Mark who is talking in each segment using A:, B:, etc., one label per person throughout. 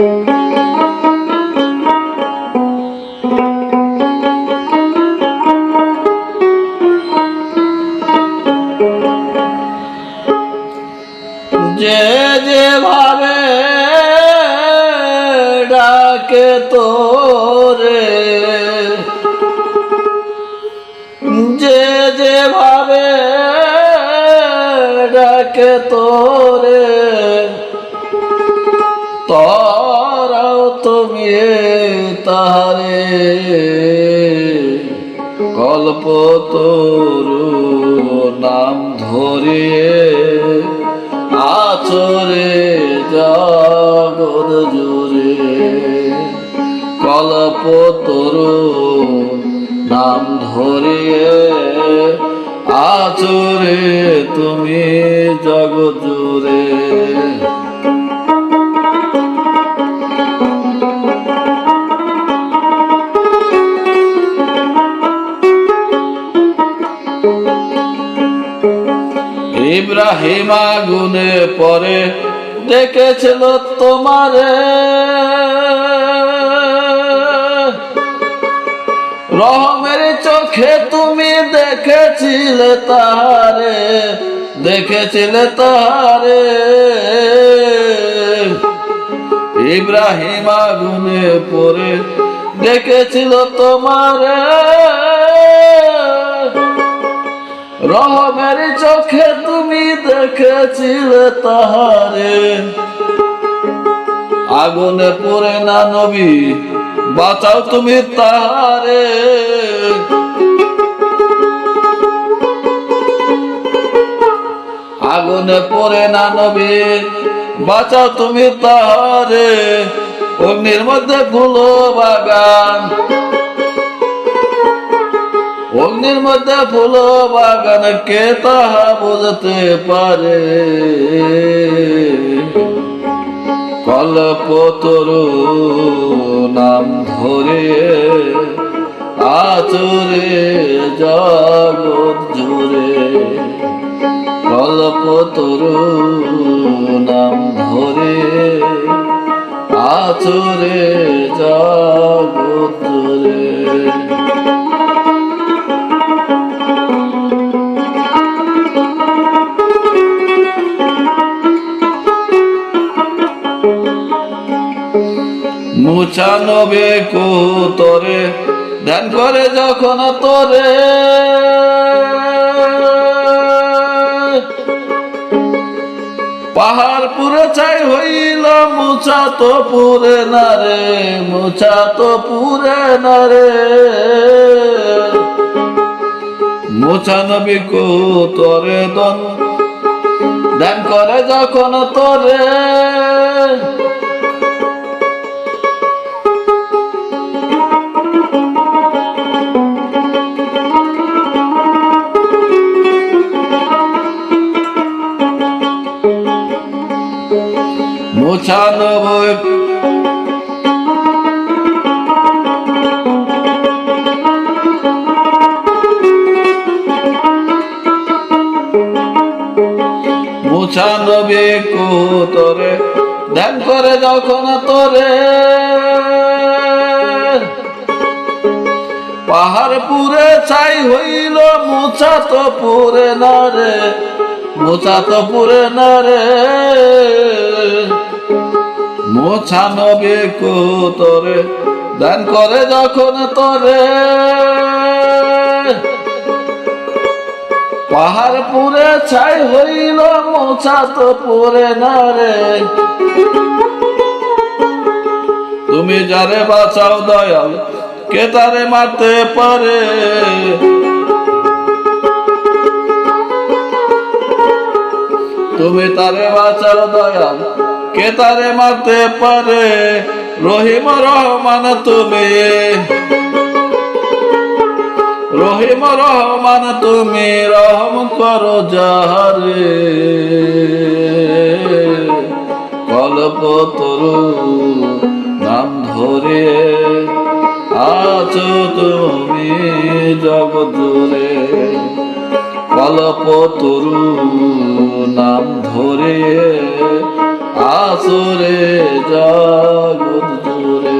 A: যে যেভাবে ডাকে তোরে যে যেভাবে ডাকে তোরে তুমি তাহারে কল্প নাম ধরিয়ে আচরে জগৎ জুড়ে কল্প নাম ধরিয়ে আচরে তুমি জগৎ ইব্রাহিম আগুনে পরে দেখেছিল তোমারে। রহমের চোখে তুমি দেখেছিলে তাহারে দেখেছিলে তাহারে। ইব্রাহিম আগুনে পরে দেখেছিল তোমারে। রহমের চোখে তুমি দেখেছিলে তাহারে। আগুনে পড়ে না নবী, বাঁচাও তুমি তাহারে। আগুনে পড়ে না নবী, বাঁচাও তুমি তাহারে। অগ্নির মধ্যে ফুলো বাগান অগ্নির মধ্যে ফুল বাগান কে তাহা বুঝতে পারে? কল্প তরু নাম ধরে আচরে জগৎ জুড়ে। কল্প তরু নাম ধরে আচরে জগৎ জুড়ে। মুচানবে কো তোরে ধ্যান করে যখন তোরে। পাহাড় পুরে চাই হইল, মুছা তো পুরে না রে, মুছা তো পুরে না রে। মুচানবী কো তোরে দন, ধ্যান করে যখন তোরে। মুছানবে কো তোরে ধ্যান করে যখন তোরে। পাহাড় পুরে ছাই হইল, মুছা তো পুরে না রে, মুছা তো পুরে না রে। মোছানবে কো তোরে দান করে যখন তোরে। পাহাড় পুরে ছাই হইল, মোছা তো পুরে না রে। তুমি যারে বাঁচাও দয়াল, কে তারে মারতে পারে? তুমি তারে বাঁচাও দয়াল কে তারে মারতে পারে? রহিম রহমান তুমি। রহিম রহমান তুমি, রহম করো যাহারে। কল্প তরু নাম ধরে আছো তুমি জগদূরে কল্প তরু নাম ধরে আসরে জগৎ জুড়ে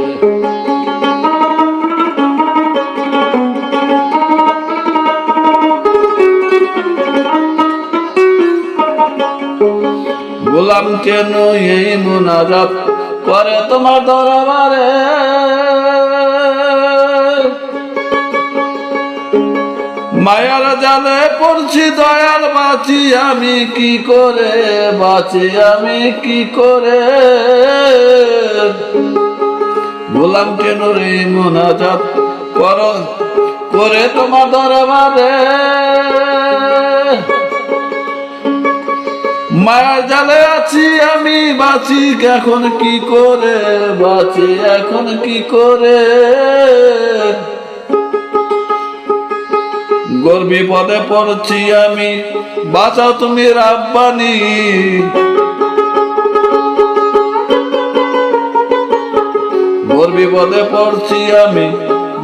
A: গোলাম কেন এই মোনাজাত করে তোমার দরবারে? মায়ার জালে পড়ছি, দয়াল বাঁচি আমি কি করে? বাঁচি আমি কি করে? বললাম কেন রে মোনাজাত? কর, করে তোমার দরবারে। মায়ার জালে আছি আমি, বাঁচি এখন কি করে? বাঁচি এখন কি করে? গোর বিপদে পড়ছি আমি, বাঁচাও তুমি রাব্বানি। গোর বিপদে পড়ছি আমি,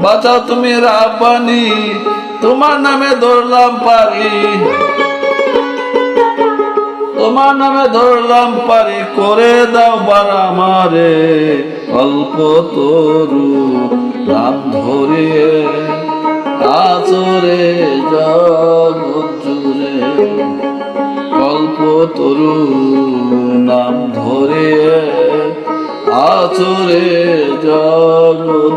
A: বাঁচাও তুমি রাব্বানি, তোমার নামে ধরলাম পারি। তোমার নামে ধরলাম পারি, করে দাও বার আমারে, অল্প তরু নাম ধরে আচরে জুড়ে অল্প তরু নাম ধরে আচরে জগৎ